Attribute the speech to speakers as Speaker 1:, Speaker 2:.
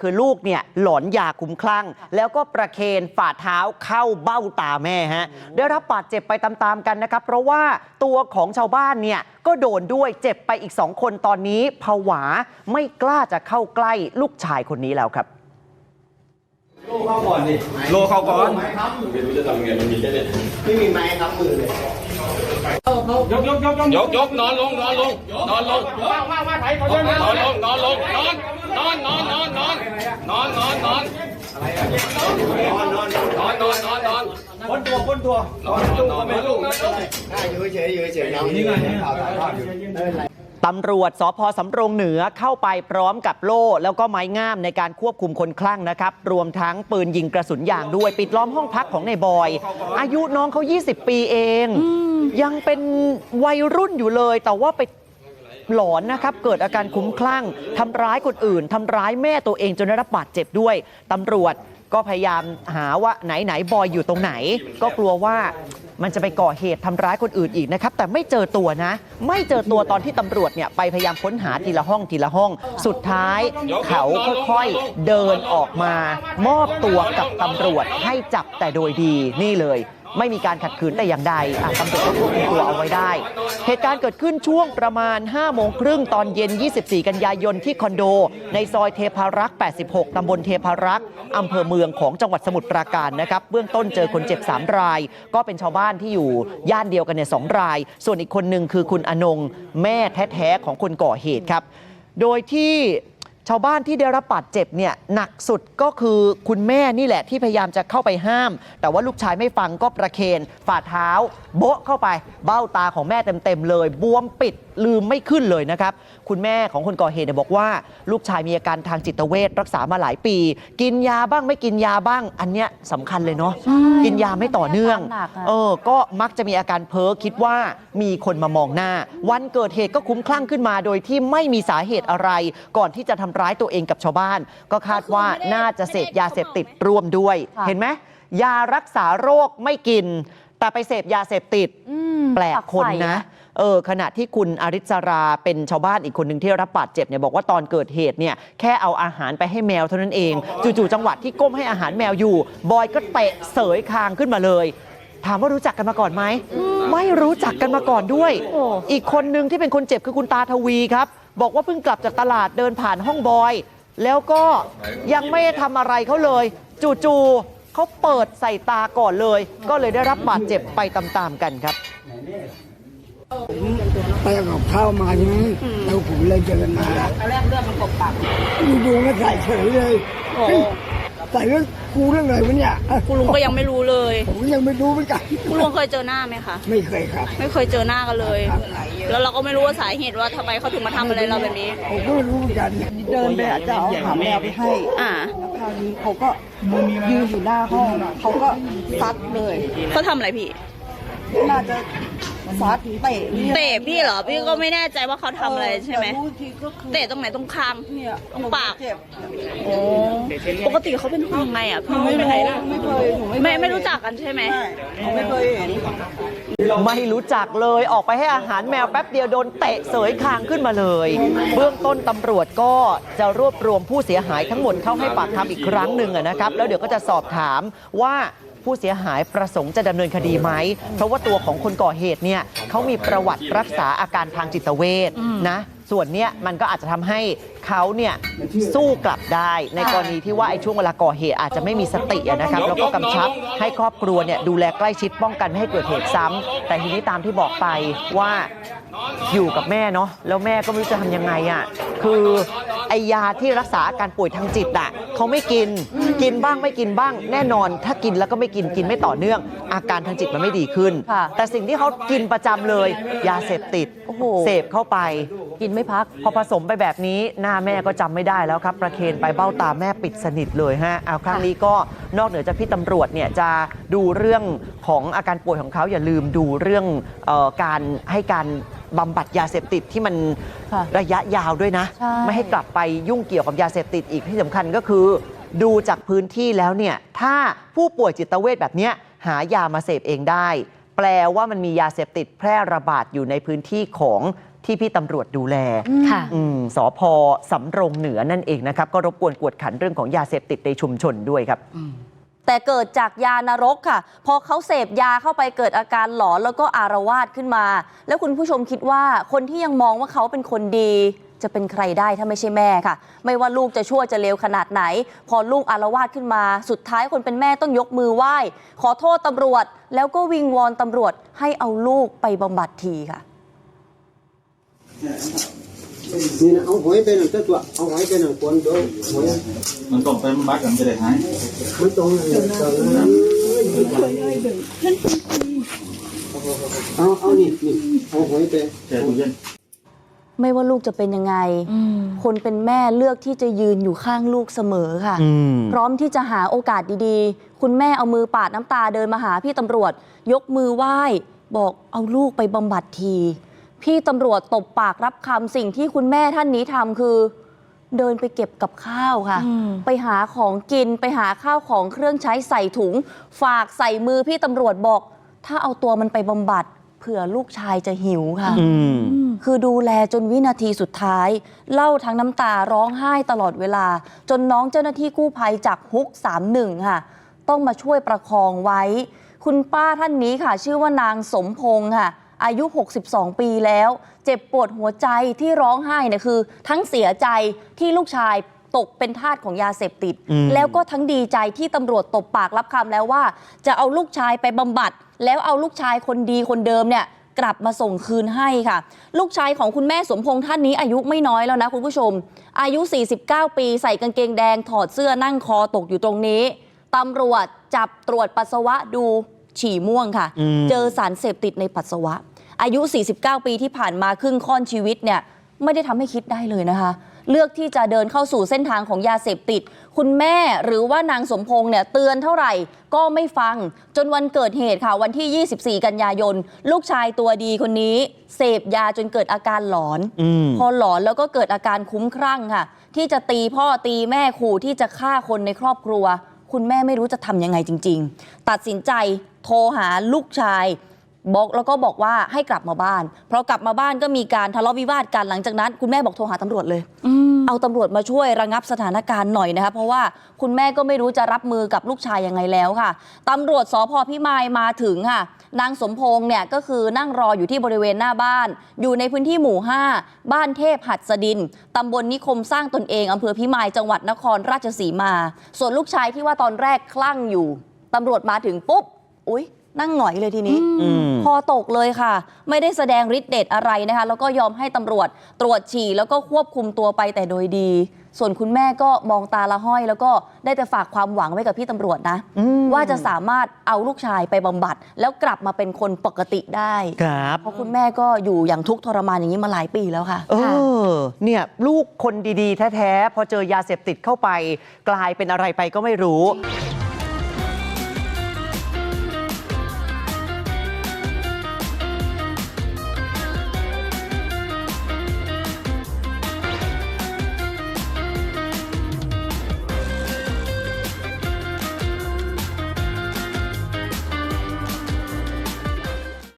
Speaker 1: คือลูกเนี่ยหลอนยาคุ้มคลั่ง แล้วก็ประเคนฝ่าเท้าเข้าเบ้าตาแม่ฮะได้รับบาดเจ็บไปตามๆกันนะครับ เพราะว่าตัวของชาวบ้านเนี่ยก็โดนด้วยเจ็บไปอีกสองคนตอนนี้ผวาไม่กล้าจะเข้าใกล้ลูกชายคนนี้แล้วครับ
Speaker 2: โลเข้าก่อนดิโลเข้าก่อน
Speaker 3: ไม่รู้จะทำไงมันมีแค่เนี้ย
Speaker 2: ไม่มีไม้ครับมือเลยยกยกยกยก
Speaker 3: ยกยกนอนลงนอนลงนอนลง
Speaker 2: ว่าว่าว่าไถเขา
Speaker 3: น
Speaker 2: เดิน
Speaker 3: อนลงนอนลงนอน นอนนอนนอนนอนนอนนอนนอนนอนนอนนอนนอน
Speaker 2: คนตัวคนตัวน
Speaker 3: อนนอนไม่ลูก
Speaker 2: อยู่เฉยอยู่เฉยนี่ไงข่าวถ่ายภาพอยู่
Speaker 1: ตำรวจสพสำโรงเหนือเข้าไปพร้อมกับโล่ แล้วก็ไม้งามในการควบคุมคนคลั่งนะครับ รวมทั้งปืนยิงกระสุนยางด้วย ปิดล้อมห้องพักของนายบอย อายุน้องเขา 20 ปีเอง ยังเป็นวัยรุ่นอยู่เลย แต่ว่าไป หลอนนะครับเกิดอาการคุ้มคลั่งทำร้ายคนอื่นทำร้ายแม่ตัวเองจนได้รับบาดเจ็บด้วยตำรวจก็พยายามหาว่าไหนไหนบอยอยู่ตรงไหน ก็กลัวว่ามันจะไปก่อเหตุทำร้ายคนอื่นอีกนะครับ แต่ไม่เจอตัวนะ ไม่เจอตัวตอนที่ตำรวจเนี่ยไปพยายามค้นหาทีละห้องทีละห้อง สุดท้ายเขาค่อยๆเดินออกมามอบตัวกับตำรวจให้จับแต่โดยดีนี่เลย ไม่มีการขัดขืนแต่อย่างใดตำรวจก็ควบคุมตัวเอาไว้ได้ เหตุการณ์เกิดขึ้นช่วงประมาณ 5 โมงครึ่งตอนเย็น 24 กันยายนที่คอนโด ในซอยเทพารักษ์ 86 ตำบลเทพารักษ์อำเภอเมืองของจังหวัดสมุทรปราการนะครับ เบื้องต้นเจอคนเจ็บ 3 ราย ก็เป็นชาวบ้านที่อยู่ย่านเดียวกันเนี่ยสองราย ส่วนอีกคนหนึ่งคือคุณอนง แม่แท้ๆของคนก่อเหตุครับ โดยที่ ชาวบ้านที่ได้รับบาดเจ็บเนี่ยหนักสุดก็คือคุณแม่นี่แหละที่พยายามจะเข้าไปห้าม แต่ว่าลูกชายไม่ฟังก็ประเคนฝ่าเท้า โบ๊ะเข้าไป เบ้าตาของแม่เต็มๆเลย บวมปิดลืมไม่ขึ้นเลยนะครับ คุณแม่ของคนก่อเหตุเนี่ยบอกว่า ลูกชายมีอาการทางจิตเวชรักษามาหลายปี กินยาบ้างไม่กินยาบ้าง อันเนี้ยสำคัญเลยเนาะกินยาไม่ต่อเนื่อง
Speaker 4: หนักอะ
Speaker 1: เออก็มักจะมีอาการเพ้อคิดว่ามีคนมามองหน้า วันเกิดเหตุก็คุ้มคลั่งขึ้นมา โดยที่ไม่มีสาเหตุอะไร ก่อนที่จะทำร้ายตัวเองกับชาวบ้าน ก็คาดว่าน่าจะเสพยาเสพติดร่วมด้วย
Speaker 4: ค่ะ
Speaker 1: เห็นไหมยารักษาโรคไม่กิน แต่ไปเสพยาเสพติด
Speaker 4: อืม
Speaker 1: แปลกคน
Speaker 4: ฝัใฝ่
Speaker 1: นะเออขณะที่คุณอริศราเป็นชาวบ้านอีกคนหนึ่งที่รับบาดเจ็บเนี่ยบอกว่าตอนเกิดเหตุเนี่ยแค่เอาอาหารไปให้แมวเท่านั้นเอง จู่ๆจังหวะที่ก้มให้อาหารแมวอยู่ บอยก็เตะเสยคางขึ้นมาเลย ถามว่ารู้จักกันมาก่อนไหม ไม่รู้จักกันมาก่อนด้วย
Speaker 4: โอ้
Speaker 1: อีกคนหนึ่งที่เป็นคนเจ็บคือคุณตาทวีครับ บอกว่าเพิ่งกลับจากตลาดเดินผ่านห้องบอย แล้วก็ยังไม่ได้ทำอะไรเขาเลย จู่ๆเขาเปิดใส่ตาก่อนเลย ก็เลยได้รับบาดเจ็บไปตามๆกันครับ
Speaker 5: ไปเอากับข้าวมาใช่ไหมแล้วผมเลยเจอกันมาตอนแรกเรื่องมันกบปากดูๆก็ใส่เฉยเลยเฮ้ย ใส่เรื่องกูเรื่องอะไรวะเนี่ยอะ
Speaker 6: คุณลุงก็ยังไม่รู้เลย
Speaker 5: ผมก็ยังไม่รู้เหมือนกัน
Speaker 6: คุณลุงเคยเจอหน้าไหมคะ
Speaker 5: ไม่เคยครับ
Speaker 6: ไม่เคยเจอหน้ากันเลย แล้วเราก็ไม่รู้ว่าสาเหตุว่าทำไมเขาถึงมาทำอะไรเราแบบนี้
Speaker 5: ผมก็ไม่รู้เหมือนกัน
Speaker 7: เดินไปอะจะเอาหาแมวไปให้
Speaker 6: อ่า
Speaker 7: แล้วคราวนี้เขาก็ยืนอยู่หน้าห้องเขาก็ซัดเลย
Speaker 6: เขาทำอะไรพี่
Speaker 7: น่าจะซัดเตะนี่ย
Speaker 6: เตะพี่เหรอ พี่ก็ไม่แน่ใจว่าเขาทำอะไรใช่ไหม
Speaker 7: แต่รู้ทีก็คือ
Speaker 6: เตะตรงไหนตรงคาง
Speaker 7: เนี่ย
Speaker 6: ตรงปาก
Speaker 7: เจ็บ
Speaker 6: โอ้ ปกติเขาเป็นคนยังไงอะพี่
Speaker 7: ไม่
Speaker 6: ไม่
Speaker 7: เค
Speaker 6: เค
Speaker 7: ย
Speaker 6: ย
Speaker 7: ไม่เคยหนูไม่เคย
Speaker 6: ไม่ไม่รู้จักกันใช่ไหม
Speaker 7: ใช่หนูไม่เคยเห็น
Speaker 1: ไม่รู้จักเลยออกไปให้อาหารแมวแป๊บเดียวโดนเตะเสยคางขึ้นมาเลย เบื้องต้นตำรวจก็จะรวบรวมผู้เสียหายทั้งหมดเข้าให้ปากคำอีกครั้งหนึ่งอะนะครับ แล้วเดี๋ยวก็จะสอบถามว่าผู้เสียหายประสงค์จะดำเนินคดีไหม เพราะว่าตัวของคนก่อเหตุเนี่ยเขามีประวัติรักษาอาการทางจิตเวชนะ ส่วนเนี้ยมันก็อาจจะทำให้เขาเนี่ยสู้กลับได้ ในกรณีที่ว่าไอ้ช่วงเวลาก่อเหตุอาจจะไม่มีสติอะนะครับ แล้วก็กำชับให้ครอบครัวเนี่ยดูแลใกล้ชิดป้องกันไม่ให้เกิดเหตุซ้ำแต่ทีนี้ตามที่บอกไปว่า อยู่กับแม่เนาะแล้วแม่ก็ไม่รู้จะทำยังไงอะ่ะคือไอยาที่รักษาอาการป่วยทางจิตอะ เขาไม่กิน กินบ้างไม่กินบ้าง แน่นอน ถ้ากินแล้วก็ไม่กินกินไม่ต่อเนื่อง อาการทางจิตมันไม่ดีขึ้น
Speaker 4: ค่ะ
Speaker 1: แต่สิ่งที่เขากินประจำเลย ยาเสพติด
Speaker 4: โอ้โห
Speaker 1: เสพเข้าไป
Speaker 4: กินไม่พัก
Speaker 1: พอผสมไปแบบนี้หน้าแม่ก็จำไม่ได้แล้วครับ ประเคนไปเบ้าตาแม่ปิดสนิทเลยฮะเอาครั้งนี้ก็นอกเหนือจากพี่ตำรวจเนี่ยจะดูเรื่องของอาการป่วยของเขาอย่าลืมดูเรื่องเออการให้การ บำบัดยาเสพติดที่มัน
Speaker 4: ค่ะ
Speaker 1: ระยะยาวด้วยนะ
Speaker 4: ใช่
Speaker 1: ไม่ให้กลับไปยุ่งเกี่ยวกับยาเสพติดอีกที่สำคัญก็คือ ดูจากพื้นที่แล้วเนี่ยถ้าผู้ป่วยจิตเวชแบบเนี้ยหายามาเสพเองได้ แปลว่ามันมียาเสพติดแพร่ระบาดอยู่ในพื้นที่ของที่พี่ตำรวจดูแล
Speaker 4: ค่ะ
Speaker 1: อืมสพสำโรงเหนือนั่นเองนะครับ ก็รบกวนกวดขันเรื่องของยาเสพติดในชุมชนด้วยครับ
Speaker 8: แต่เกิดจากยานรกค่ะ พอเขาเสพยาเข้าไปเกิดอาการหลอนแล้วก็อารวาสขึ้นมา แล้วคุณผู้ชมคิดว่าคนที่ยังมองว่าเขาเป็นคนดีจะเป็นใครได้ถ้าไม่ใช่แม่ค่ะ ไม่ว่าลูกจะชั่วจะเลวขนาดไหน พอลูกอารวาสขึ้นมา สุดท้ายคนเป็นแม่ต้องยกมือไหว้ ขอโทษตำรวจ แล้วก็วิงวอนตำรวจให้เอาลูกไปบำบัดทีค่ะ
Speaker 2: นี่นะเอาหอยไปหนึ่งตัวเอาหอยไปหนึ่งคนเดี๋ยวหอย
Speaker 9: มันต้องเป็นบักกันจะได้หาย
Speaker 2: มันตรงนั้นตรงนั้นเอาเอานี่นี่เอาหอยไป
Speaker 9: แช่ตู้เย็น
Speaker 8: ไม่ว่าลูกจะเป็นยังไง คนเป็นแม่เลือกที่จะยืนอยู่ข้างลูกเสมอค่ะ
Speaker 1: อืม
Speaker 8: พร้อมที่จะหาโอกาสดีๆ คุณแม่เอามือปาดน้ำตาเดินมาหาพี่ตำรวจ ยกมือไหว้ บอกเอาลูกไปบำบัดที พี่ตำรวจตบปากรับคำสิ่งที่คุณแม่ท่านนี้ทำคือ เดินไปเก็บกับข้าวค่ะ ไปหาของกินไปหาข้าวของเครื่องใช้ใส่ถุง ฝากใส่มือพี่ตำรวจบอก ถ้าเอาตัวมันไปบำบัดเผื่อลูกชายจะหิวค่ะ
Speaker 1: อืม
Speaker 8: คือดูแลจนวินาทีสุดท้าย เล่าทั้งน้ำตาร้องไห้ตลอดเวลา จนน้องเจ้าหน้าที่กู้ภัยจากฮุก31 ค่ะ ต้องมาช่วยประคองไว้ คุณป้าท่านนี้ค่ะ ชื่อว่านางสมพงษ์ค่ะ อายุ 62 ปีแล้ว เจ็บปวดหัวใจที่ร้องไห้เนี่ยคือ ทั้งเสียใจที่ลูกชายตกเป็นทาสของยาเสพติด
Speaker 1: อืม
Speaker 8: แล้วก็ทั้งดีใจที่ตำรวจตบปากรับคำแล้วว่า จะเอาลูกชายไปบำบัด แล้วเอาลูกชายคนดีคนเดิมเนี่ย กลับมาส่งคืนให้ค่ะ ลูกชายของคุณแม่สมพงษ์ท่านนี้อายุไม่น้อยแล้วนะคุณผู้ชม อายุ 49 ปีใส่กางเกงแดงถอดเสื้อนั่งคอตกอยู่ตรงนี้ ตำรวจจับตรวจปัสสาวะดู ฉี่ม่วงค่ะ
Speaker 1: อืม
Speaker 8: เจอสารเสพติดในปัสสาวะ อายุ 49 ปีที่ผ่านมาครึ่งค่อนชีวิตเนี่ยไม่ได้ทำให้คิดได้เลยนะคะ เลือกที่จะเดินเข้าสู่เส้นทางของยาเสพติด คุณแม่หรือว่านางสมพงษ์เนี่ยเตือนเท่าไหร่ก็ไม่ฟัง จนวันเกิดเหตุค่ะ วันที่ 24 กันยายน ลูกชายตัวดีคนนี้ เสพยาจนเกิดอาการหลอน
Speaker 1: อืม
Speaker 8: พอหลอนแล้วก็เกิดอาการคุ้มครั่งค่ะ ที่จะตีพ่อตีแม่ขู่ที่จะฆ่าคนในครอบครัว คุณแม่ไม่รู้จะทำยังไงจริง ๆ ตัดสินใจโทรหาลูกชาย บอกแล้วก็บอกว่าให้กลับมาบ้าน เพราะกลับมาบ้านก็มีการทะเลาะวิวาทกันหลังจากนั้น คุณแม่บอกโทรหาตำรวจเลยเอาตำรวจมาช่วยระงับสถานการณ์หน่อยนะคะเพราะว่าคุณแม่ก็ไม่รู้จะรับมือกับลูกชายยังไงแล้วค่ะตำรวจสพพิมายมาถึงค่ะ นางสมพงษ์เนี่ยก็คือนั่งรออยู่ที่บริเวณหน้าบ้าน อยู่ในพื้นที่หมู่ 5 บ้านเทพหัดสดินตำบลนิคมสร้างตนเองอำเภอพิมายจังหวัดนครราชสีมา ส่วนลูกชายที่ว่าตอนแรกคลั่งอยู่ตำรวจมาถึงปุ๊บ อุ๊ย นั่งหงอยเลยทีนี้
Speaker 1: อืม
Speaker 8: พอตกเลยค่ะ ไม่ได้แสดงฤทธิ์เดชอะไรนะคะ แล้วก็ยอมให้ตำรวจตรวจฉี่แล้วก็ควบคุมตัวไปแต่โดยดี ส่วนคุณแม่ก็มองตาละห้อย แล้วก็ได้แต่ฝากความหวังไว้กับพี่ตำรวจนะ
Speaker 1: อืม
Speaker 8: ว่าจะสามารถเอาลูกชายไปบำบัด แล้วกลับมาเป็นคนปกติได้
Speaker 1: ครับ
Speaker 8: เพราะคุณแม่ก็อยู่อย่างทุกข์ทรมานอย่างนี้มาหลายปีแล้วค่ะ
Speaker 1: เออ เนี่ย ลูกคนดีๆ แท้ ๆ พอเจอยาเสพติดเข้าไป กลายเป็นอะไรไปก็ไม่รู้